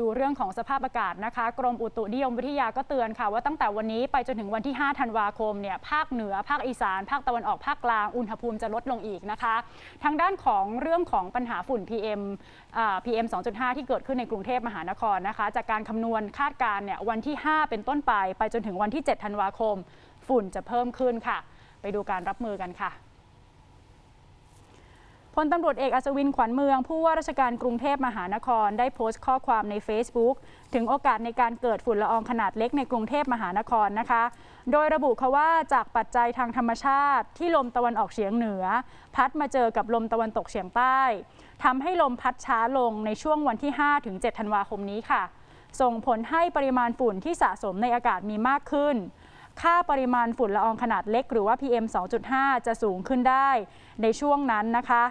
ดูเรื่องของสภาพอากาศนะคะ กรมอุตุนิยมวิทยาก็เตือนค่ะ ว่าตั้งแต่วันนี้ไปจนถึงวันที่ 5 ธันวาคมเนี่ยภาคเหนือ ภาคอีสาน ภาคตะวันออกภาคกลางอุณหภูมิจะลดลงอีกนะคะ ทางด้านของเรื่องของปัญหาฝุ่น PM อ่า PM 2.5 ที่เกิดขึ้นในกรุงเทพมหานครนะคะ จากการคำนวณคาดการณ์เนี่ยวันที่ 5 เป็นต้นไป ไปจนถึงวันที่ 7 ธันวาคม ฝุ่นจะเพิ่มขึ้นค่ะ ไปดูการรับมือกันค่ะ พลตำรวจเอกอัศวินขวัญเมือง ผู้ว่าราชการกรุงเทพมหานคร ได้โพสต์ข้อความใน Facebook ถึงโอกาสในการเกิดฝุ่นละอองขนาดเล็กในกรุงเทพมหานครนะคะ โดยระบุเขาว่าจากปัจจัยทางธรรมชาติ ที่ลมตะวันออกเฉียงเหนือ พัดมาเจอกับลมตะวันตกเฉียงใต้ทำให้ลมพัดช้าลงในช่วงวันที่5ถึง7ธันวาคมนี้ค่ะ ส่งผลให้ปริมาณฝุ่นที่สะสมในอากาศมีมากขึ้นค่าปริมาณฝุ่นละอองขนาดเล็กหรือว่า PM 2.5 จะสูงขึ้นได้ในช่วงนั้นนะคะ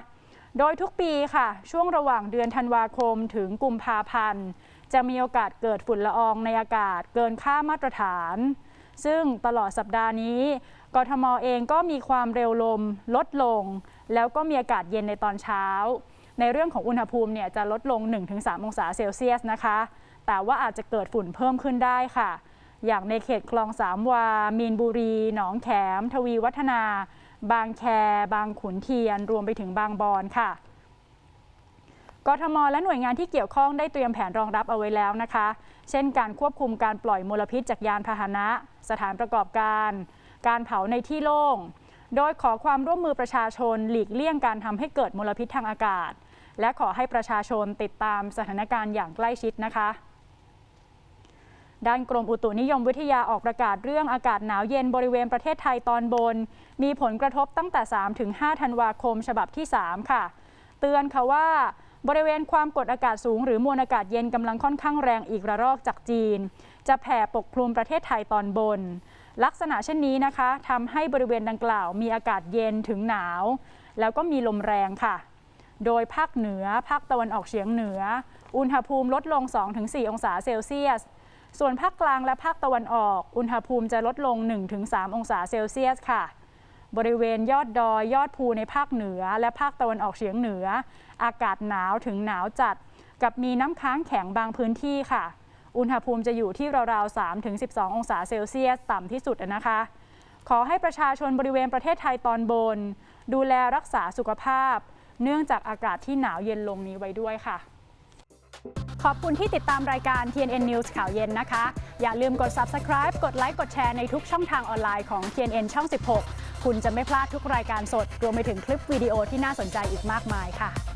โดยทุกปีค่ะ ช่วงระหว่างเดือนธันวาคมถึงกุมภาพันธ์ จะมีโอกาสเกิดฝุ่นละอองในอากาศเกินค่ามาตรฐาน ซึ่งตลอดสัปดาห์นี้ กทมเองก็มีความเร็วลมลดลง แล้วก็มีอากาศเย็นในตอนเช้า ในเรื่องของอุณหภูมิเนี่ยจะลดลง 1-3 องศาเซลเซียสนะคะ แต่ว่าอาจจะเกิดฝุ่นเพิ่มขึ้นได้ค่ะ อย่างในเขตคลองสามวา มีนบุรี หนองแขม ทวีวัฒนา บางแค บางขุนเทียน รวมไปถึงบางบอนค่ะ กทม และหน่วยงานที่เกี่ยวข้องได้เตรียมแผนรองรับเอาไว้แล้วนะคะ เช่นการควบคุมการปล่อยมลพิษจากยานพาหนะ สถานประกอบการ การเผาในที่โล่ง โดยขอความร่วมมือประชาชนหลีกเลี่ยงการทำให้เกิดมลพิษทางอากาศ และขอให้ประชาชนติดตามสถานการณ์อย่างใกล้ชิดนะคะ ด้านกรมอุตุนิยมวิทยาออกประกาศเรื่องอากาศหนาวเย็นบริเวณประเทศไทยตอนบน มีผลกระทบตั้งแต่ 3-5 ธันวาคม ฉบับที่ 3 ค่ะ เตือนค่ะว่าบริเวณความกดอากาศสูงหรือมวลอากาศเย็นกำลังค่อนข้างแรงอีกระลอกจากจีน จะแผ่ปกคลุมประเทศไทยตอนบน ลักษณะเช่นนี้นะคะทำให้บริเวณดังกล่าวมีอากาศเย็นถึงหนาว แล้วก็มีลมแรงค่ะ โดยภาคเหนือ ภาคตะวันออกเฉียงเหนือ อุณหภูมิลดลง 2-4 องศาเซลเซียส ส่วนภาคกลางและภาคตะวันออก อุณหภูมิจะลดลง 1-3 องศาเซลเซียสค่ะ บริเวณยอดดอยยอดภูในภาคเหนือ และภาคตะวันออกเฉียงเหนือ อากาศหนาวถึงหนาวจัด กับมีน้ำค้างแข็งบางพื้นที่ค่ะ อุณหภูมิจะอยู่ที่ราวๆ 3-12 องศาเซลเซียสต่ำที่สุดนะคะ ขอให้ประชาชนบริเวณประเทศไทยตอนบน ดูแลรักษาสุขภาพ เนื่องจากอากาศที่หนาวเย็นลงนี้ไว้ด้วยค่ะ ขอบคุณที่ติดตามรายการ TNN News ข่าวเย็นนะคะ อย่าลืมกด subscribe กดไลค์ กดแชร์ในทุกช่องทางออนไลน์ของ TNN ช่อง 16 คุณจะไม่พลาดทุกรายการสด รวมไปถึงคลิปวิดีโอที่น่าสนใจอีกมากมายค่ะ